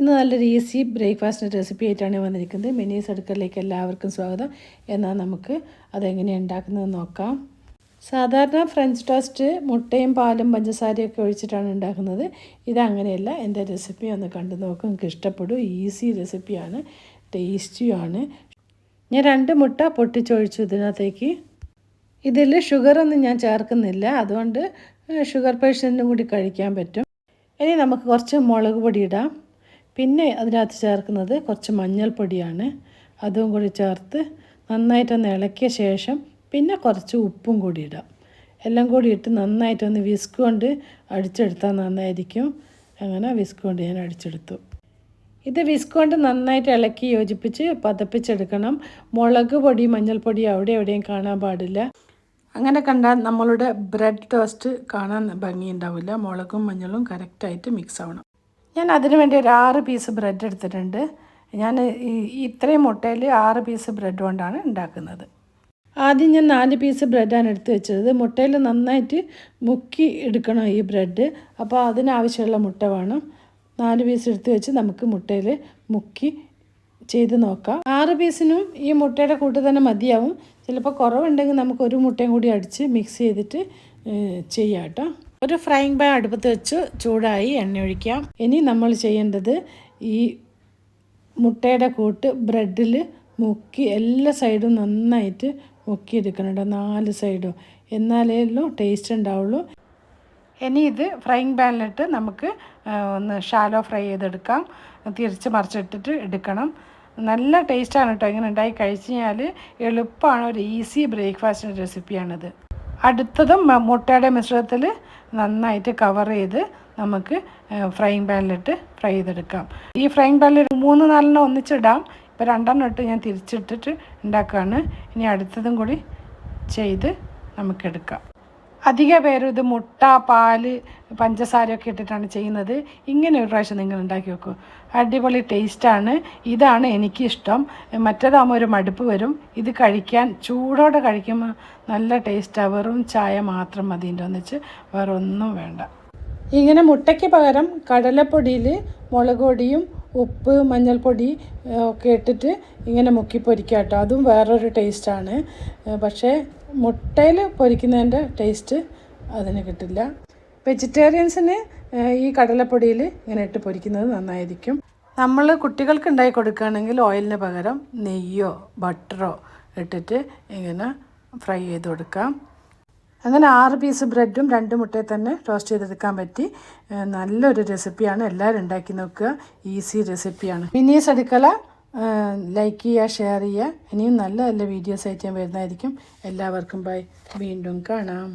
ഇന്ന് നല്ലൊരു easy ബ്രേക്ക്ഫാസ്റ്റിന്റെ recipe ആയിട്ടാണ് വന്നിരിക്കുന്നത്. മിനീസ് അടുക്കളയിലേക്ക് എല്ലാവർക്കും സ്വാഗതം. എന്നാൽ നമുക്ക് അതെങ്ങനെയാണ് ഉണ്ടാക്കുന്നത് നോക്കാം. സാധാരണ ഫ്രഞ്ച് ടോസ്റ്റ് മുട്ടയും പാലും പഞ്ചസാരയൊക്കെ ഒഴിച്ചിട്ടാണ് ഉണ്ടാക്കുന്നത്. ഇതങ്ങനെയല്ല എന്റെ റെസിപ്പി ഒന്ന് കണ്ടു നോക്കും. നിങ്ങൾക്ക് ഇഷ്ടപ്പെടും. ഈസി റെസിപ്പിയാണ്. ടേസ്റ്റിയുമാണ്. ഞാൻ രണ്ട് മുട്ട പൊട്ടിച്ചൊഴിച്ചു ഇതിനകത്തേക്ക്. ഇതിൽ ഷുഗറൊന്നും ഞാൻ ചേർക്കുന്നില്ല. അതുകൊണ്ട് ഷുഗർ പേഷ്യന്റിനും കൂടി കഴിക്കാൻ പറ്റും. ഇനി നമുക്ക് കുറച്ച് മുളക് പൊടി ഇടാം. പിന്നെ അതിനകത്ത് ചേർക്കുന്നത് കുറച്ച് മഞ്ഞൾപ്പൊടിയാണ്. അതും കൂടി ചേർത്ത് നന്നായിട്ടൊന്ന് ഇളക്കിയ ശേഷം പിന്നെ കുറച്ച് ഉപ്പും കൂടി ഇടാം. എല്ലാം കൂടി ഇട്ട് നന്നായിട്ടൊന്ന് വിസ്ക് കൊണ്ട് അടിച്ചെടുത്താൽ നന്നായിരിക്കും. അങ്ങനെ വിസ്ക് കൊണ്ട് ഞാൻ അടിച്ചെടുത്തു. ഇത് വിസ്ക് കൊണ്ട് നന്നായിട്ട് ഇളക്കി യോജിപ്പിച്ച് പതപ്പിച്ചെടുക്കണം. മുളക് പൊടി മഞ്ഞൾപ്പൊടി അവിടെ എവിടെയും കാണാൻ പാടില്ല. അങ്ങനെ കണ്ടാൽ നമ്മളുടെ ബ്രെഡ് ടോസ്റ്റ് കാണാൻ ഭംഗിയുണ്ടാവില്ല മുളകും മഞ്ഞളും കറക്റ്റായിട്ട് മിക്സ് ആവണം. ഞാൻ അതിന് വേണ്ടി ഒരു ആറ് പീസ് ബ്രെഡ് എടുത്തിട്ടുണ്ട്. ഞാൻ ഈ ഇത്രയും മുട്ടയിൽ ആറ് പീസ് ബ്രെഡ് കൊണ്ടാണ് ഉണ്ടാക്കുന്നത്. ആദ്യം ഞാൻ നാല് പീസ് ബ്രെഡാണ് എടുത്ത് വെച്ചത്. മുട്ടയിൽ നന്നായിട്ട് മുക്കി എടുക്കണം ഈ ബ്രെഡ്. അപ്പോൾ അതിനാവശ്യമുള്ള മുട്ട വേണം. നാല് പീസ് എടുത്ത് വെച്ച് നമുക്ക് മുട്ടയിൽ മുക്കി ചെയ്ത് നോക്കാം. ആറ് പീസിനും ഈ മുട്ടയുടെ കൂട്ട് തന്നെ മതിയാവും. ചിലപ്പോൾ കുറവുണ്ടെങ്കിൽ നമുക്ക് ഒരു മുട്ടയും കൂടി അടിച്ച് മിക്സ് ചെയ്തിട്ട് ചെയ്യാം കേട്ടോ. ഒരു ഫ്രൈങ് പാൻ അടുപ്പത്ത് വെച്ച് ചൂടായി എണ്ണ ഒഴിക്കാം. ഇനി നമ്മൾ ചെയ്യേണ്ടത് ഈ മുട്ടയുടെ കൂട്ട് ബ്രെഡിൽ മുക്കി എല്ലാ സൈഡും നന്നായിട്ട് മുക്കിയെടുക്കണം കേട്ടോ നാല് സൈഡും എന്നാലേ ടേസ്റ്റ് ഉണ്ടാവുള്ളൂ. ഇനി ഇത് ഫ്രൈങ് പാനിലിട്ട് നമുക്ക് ഒന്ന് ഷാലോ ഫ്രൈ ചെയ്തെടുക്കാം. തിരിച്ച് മറിച്ചിട്ടിട്ട് എടുക്കണം. നല്ല ടേസ്റ്റാണ് കേട്ടോ ഇങ്ങനെ ഉണ്ടായി കഴിച്ചു കഴിഞ്ഞാൽ എളുപ്പമാണ് ഒരു ഈസി ബ്രേക്ക്ഫാസ്റ്റിന്റെ റെസിപ്പിയാണിത് അടുത്തതും മുട്ടയുടെ മിശ്രിതത്തിൽ നന്നായിട്ട് കവർ ചെയ്ത് നമുക്ക് ഫ്രൈങ് പാനിലിട്ട് ഫ്രൈ ചെയ്തെടുക്കാം. ഈ ഫ്രൈങ് പാനിൽ മൂന്ന് നാലെണ്ണം ഒന്നിച്ചിടാം. ഇപ്പോൾ രണ്ടെണ്ണം ഇട്ട് ഞാൻ തിരിച്ചിട്ടിട്ട് ഉണ്ടാക്കുകയാണ് ഇനി അടുത്തതും കൂടി ചെയ്ത് നമുക്കെടുക്കാം. അധിക പേരും ഇത് മുട്ട പാൽ പഞ്ചസാരയൊക്കെ ഇട്ടിട്ടാണ് ചെയ്യുന്നത്. ഇങ്ങനെ ഒരു പ്രാവശ്യം നിങ്ങൾ ഉണ്ടാക്കി വെക്കൂ അടിപൊളി ടേസ്റ്റാണ് ഇതാണ് എനിക്കിഷ്ടം. മറ്റേതാകുമ്പോൾ ഒരു മടുപ്പ് വരും. ഇത് കഴിക്കാൻ ചൂടോടെ കഴിക്കുമ്പോൾ നല്ല ടേസ്റ്റാണ് വെറും ചായ മാത്രം മതി എന്റെ ഒന്നിച്ച്. വേറെ ഒന്നും വേണ്ട. ഇങ്ങനെ മുട്ടയ്ക്ക് പകരം കടലപ്പൊടിയിൽ മുളക് പൊടിയും ഉപ്പ് മഞ്ഞൾപ്പൊടി ഒക്കെ ഇട്ടിട്ട് ഇങ്ങനെ മുക്കി പൊരിക്കുക കേട്ടോ. അതും വേറൊരു ടേസ്റ്റാണ് പക്ഷേ മുട്ടയിൽ പൊരിക്കുന്നതിന്റെ ടേസ്റ്റ് അതിന് കിട്ടില്ല. വെജിറ്റേറിയൻസിന് ഈ കടലപ്പൊടിയിൽ ഇങ്ങനെ ഇട്ട് പൊരിക്കുന്നത് നന്നായിരിക്കും. നമ്മൾ കുട്ടികൾക്ക് ഉണ്ടായി കൊടുക്കുകയാണെങ്കിൽ ഓയിലിന് പകരം നെയ്യോ ബട്ടറോ ഇട്ടിട്ട് ഇങ്ങനെ ഫ്രൈ ചെയ്ത് കൊടുക്കാം. അങ്ങനെ ആറ് പീസ് ബ്രെഡും രണ്ട് മുട്ടയിൽ തന്നെ ടോസ്റ്റ് ചെയ്തെടുക്കാൻ പറ്റി. നല്ലൊരു റെസിപ്പിയാണ് എല്ലാവരും ഉണ്ടാക്കി നോക്കുക. ഈസി റെസിപ്പിയാണ് മിനീസ് അടുക്കള ലൈക്ക് ചെയ്യുക ഷെയർ ചെയ്യുക. ഇനിയും നല്ല നല്ല വീഡിയോസ് ആയിട്ട് ഞാൻ വരുന്നതായിരിക്കും. എല്ലാവർക്കും ബൈ വീണ്ടും കാണാം.